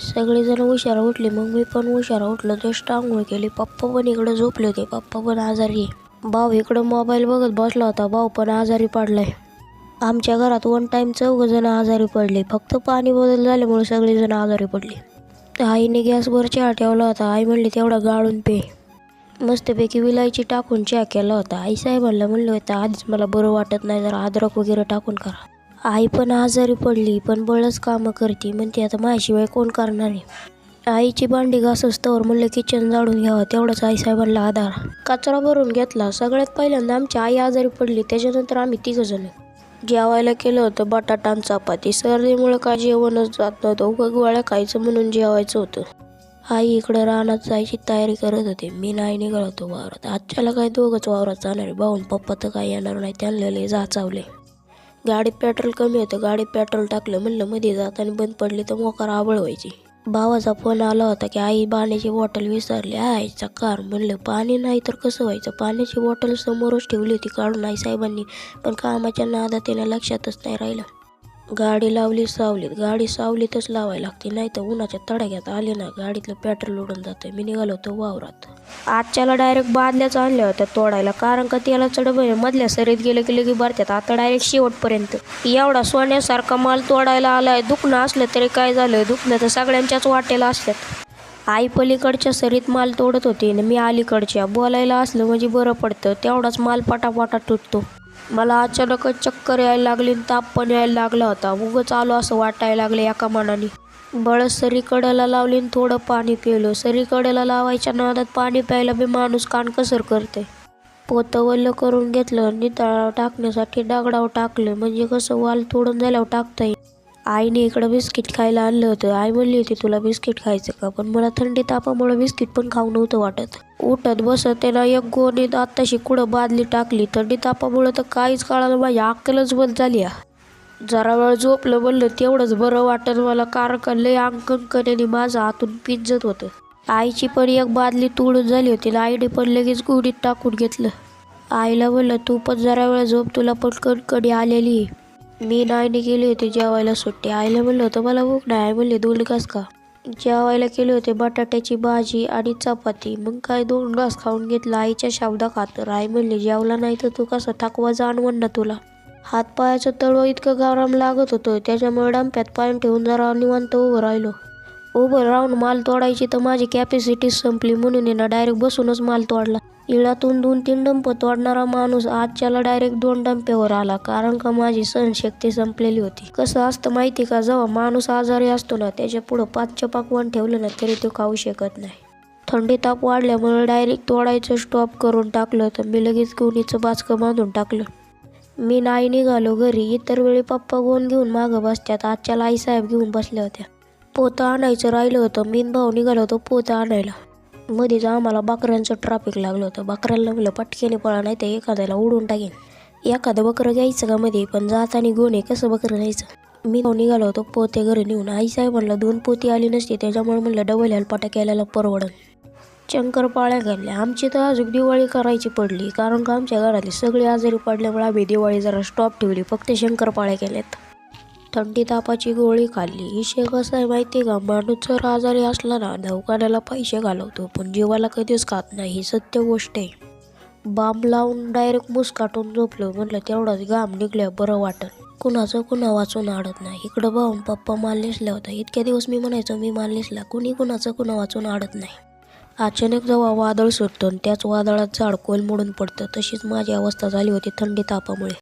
सगळेजण हुशार उठले. मग मी पण हुशार उठलो. जस्ट आंघोळ केली पप्पा पण इकडे झोपले होते. पप्पा पण आजारी भाऊ इकडं मोबाईल बघत बसला होता. भाऊ पण आजारी पडलाय. आमच्या घरात वन टाईम चौघ जण आजारी पडले. फक्त पाणी बदल झाल्यामुळे सगळेजण आजारी पडले. आईने गॅसवर चहा ठेवला होता. आई म्हणली तेवढा गाळून पे. मस्तपैकी विलायची टाकून चहा केला होता. आई साहेबांना म्हणलं होतं आधीच मला बरं वाटत नाही. जरा अद्रक वगैरे टाकून करा. आई पण आजारी पडली पण बळच कामं करते. म्हणते आता माझ्याशिवाय कोण करणार आहे? आईची भांडी घासस्तवर म्हणलं किचन जाळून घ्यावं तेवढंच आई साहेबांना आधार. कचरा भरून घेतला. सगळ्यात पहिल्यांदा आमची आई आजारी पडली. त्याच्यानंतर आम्ही तिघं जण. जेवायला केलं होतं बटाटा आणि चपाती. सर्दीमुळे काय जेवणच जात नव्हतं. उगं गोळ्या खायचं म्हणून जेवायचं होतं. आई इकडं रानात जायची तयारी करत होती. मी नाही निघालो होतो वावरात. आजच्याला काय दोघंच वावरात जाणार आहे? भाऊन पप्पा तर काय येणार नाही. त्यांना लय जाचावले. गाडीत पेट्रोल कमी होतं गाडीत पेट्रोल टाकलं म्हणलं मध्ये जाताना बंद पडली तर मोकार आवळ व्हायची. भावाचा फोन आला होता की आई पाण्याची बॉटल विसरली. आईचा कार म्हणलं पाणी नाही तर कसं व्हायचं? पाण्याची बॉटल समोरच ठेवली होती काढून आई साहेबांनी पण कामाच्या नादात त्याला लक्षातच नाही राहिलं. गाडी लावली सावलीत. गाडी सावलीतच लावायला लागते नाही तर उन्हाच्या तडाख्यात आले ना गाडीतलं पेट्रोल उडून जातं मी निघालो होतो वावरात. आजच्याला डायरेक्ट बादल्याच आणल्या होत्या तोडायला कारण का त्याला चढ मधल्या सरीत गेले की लगे भरतात आता डायरेक्ट शेवटपर्यंत. एवढा सोन्यासारखा माल तोडायला आलाय. दुखणं असलं तरी काय झालं? दुखणं तर सगळ्यांच्याच वाटेला असल्यात आई पलीकडच्या सरीत माल तोडत होती आणि मी अलीकडच्या. बोलायला असलं म्हणजे बरं पडतं. तेवढाच माल पटापटा तुटतो. मला अचानकच चक्कर यायला लागली आणि ताप पण यायला लागला होता. उगच आलो असं वाटायला लागलं एका मनाने. बळच सरीकडेला लावली आणि थोडं पाणी पिलो. सरीकडेला लावायच्या नादात पाणी प्यायला बी माणूस कानकसर करते. पोतं करून घेतलं नितळावर टाकण्यासाठी दगडावर टाकलं. म्हणजे कसं वाल तोडून झाल्यावर टाकता येईल. आईने इकडं बिस्किट खायला आणलं होतं. आई म्हणली होती तुला बिस्किट खायचं का? पण मला थंडी तापामुळे बिस्किट पण खाऊ नव्हतं वाटत. उठत बसत त्याला एक गोणीत आत्ताशी कुठं बादली टाकली. थंडी तापामुळे तर काहीच काळाला माझी अक्कलच बंद झाली हा. जरा वेळ झोपलं म्हणलं तेवढंच बरं वाटत मला कारण का लय अंकंकण्याने माझं आतून पिंजत होतं. आईची पण एक बादली तोडून झाली होती आईने पण लगेच गोडीत टाकून घेतलं. आईला म्हणलं तू पण जरा वेळ झोप. तुला पण कणकणी आलेली आहे. मी नाईने गेली होती जेवायला सुट्टी. आईला म्हणलं होतं मला भूक नाही. आई म्हणली दोन घास का जेवायला केले होते बटाट्याची भाजी आणि चपाती. मग काय दोन घास खाऊन घेतला आईच्या शब्दा खातर. आई म्हणली जेवला नाही तर तू कसं थकवा जाणवण ना तुला. हातपायाचं तळव इतकं गरम लागत होतं त्याच्यामुळे डंप्यात पाय ठेवून जरा निवांत उभं राहिलो. उभं राहून माल तोडायची तर माझी कॅपॅसिटी संपली म्हणून ना डायरेक्ट बसूनच माल तोडला. इळातून दोन तीन डंप तोडणारा माणूस आजच्याला डायरेक्ट दोन डंप्यावर आला कारण का माझी सहनशक्ती संपलेली होती. कसं असतं माहिती का? जेव्हा माणूस आजारी असतो ना त्याच्या पुढं पाचच्या पाकवान ठेवलं ना तरी तो खाऊ शकत नाही. थंडी ताप वाढल्यामुळे डायरेक्ट तोडायचं स्टॉप करून टाकलं तर मी लगेच गुणीचं बाचकं बांधून टाकलं. मी नाही निघालो घरी इतर वेळी पप्पा गोन घेऊन मागं बसत्यात आजच्याला आईसाहेब घेऊन बसल्या होत्या. पोतं आणायचं राहिलं होतं मी भाऊ निघालो होतो पोतं आणायला. मध्येच आम्हाला बकऱ्यांचं ट्रॅफिक लागलं होतं. बकऱ्याला म्हणलं पटकेने पळा नाही तर एखाद्याला उडून टाकेन. एखादं बकरं घ्यायचं का मध्ये? पण जाताना गोणे कसं बकरं घ्यायचं मी निघालो होतो पोते घरी नेऊन. आई साहेबांना दोन पोती आली नसती त्याच्यामुळे म्हणलं डबल हेलपाटा केलेला परवडन. शंकरपाळ्या घातल्या आमची तर अजून दिवाळी करायची पडली कारण का आमच्या घरातले सगळे आजारी पडल्यामुळे आम्ही दिवाळी जरा स्टॉप ठेवली फक्त शंकरपाळ्या केल्यात. थंडी तापाची गोळी खाल्ली. विषय कसं आहे माहिती आहे का? माणूस जर आजारी असला ना दवाखान्याला पैसे घालवतो पण जीवाला कधीच खात नाही. ही सत्य गोष्ट आहे. बाम लावून डायरेक्ट मुसकाटून झोपलो. म्हटलं तेवढाच घाम निघल्या बरं वाटत कुणाचं कुणा वाचून आडत नाही. इकडं भाऊन पप्पा माल नेसला होता इतक्या दिवस मी म्हणायचो मी माल नेसला कुणी कुणाचं कुणा वाचून आडत नाही. अचानक जेव्हा वादळ सुटतो आणि त्याच वादळात झाड कोल मोडून पडतं तशीच माझी अवस्था झाली होती थंडी तापामुळे